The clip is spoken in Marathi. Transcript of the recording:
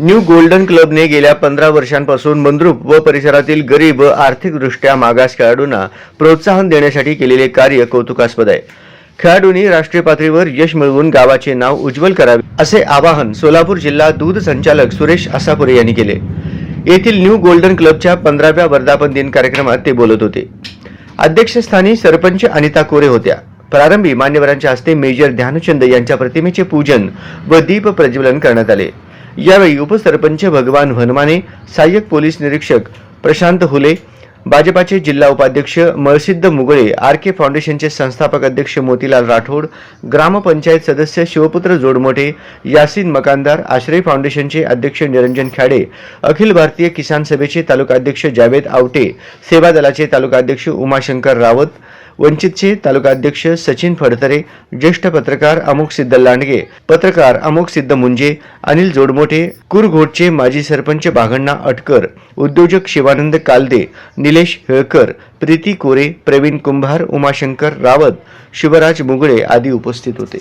न्यू गोल्डन क्लबने गेल्या पंधरा वर्षांपासून मंद्रुप व परिसरातील गरीब व आर्थिकदृष्ट्या मागास खेळाडूंना प्रोत्साहन देण्यासाठी केलेले कार्य कौतुकास्पद आहे. खेळाडूंनी राष्ट्रीय पातळीवर यश मिळवून गावाचे नाव उज्ज्वल करावे असे आवाहन सोलापूर जिल्हा दूध संचालक सुरेश आसापुरे यांनी केले. येथील न्यू गोल्डन क्लबच्या पंधराव्या वर्धापन दिन कार्यक्रमात ते बोलत होते. अध्यक्षस्थानी सरपंच अनिता कोरे होत्या. प्रारंभी मान्यवरांच्या हस्ते मेजर ध्यानचंद यांच्या प्रतिमेचे पूजन व दीप प्रज्वलन करण्यात आले. यावेळी उपसरपंच भगवान हनुमाने सहाय्यक पोलीस निरीक्षक प्रशांत हुले भाजपाचे जिल्हा उपाध्यक्ष मळसिद्ध मुगळे आर के फाउंडेशनचे संस्थापक अध्यक्ष मोतीलाल राठोड ग्रामपंचायत सदस्य शिवपुत्र जोडमोठे यासीन मकानदार आश्रय फाउंडेशनचे अध्यक्ष निरंजन खाडे अखिल भारतीय किसान सभेचे तालुकाध्यक्ष जावेद आवटे सेवा दलाचे तालुकाध्यक्ष उमाशंकर रावत वंचितचे तालुकाध्यक्ष सचिन फडतरे ज्येष्ठ पत्रकार अमुक सिद्ध लांडगे पत्रकार अमुक सिद्ध मुंजे अनिल जोडमोठे कुरघोटचे माजी सरपंच बाघण्णा अटकर उद्योजक शिवानंद कालदे निलेश हेळकर प्रीती कोरे प्रवीण कुंभार उमाशंकर रावत शिवराज मुगळे आदी उपस्थित होते.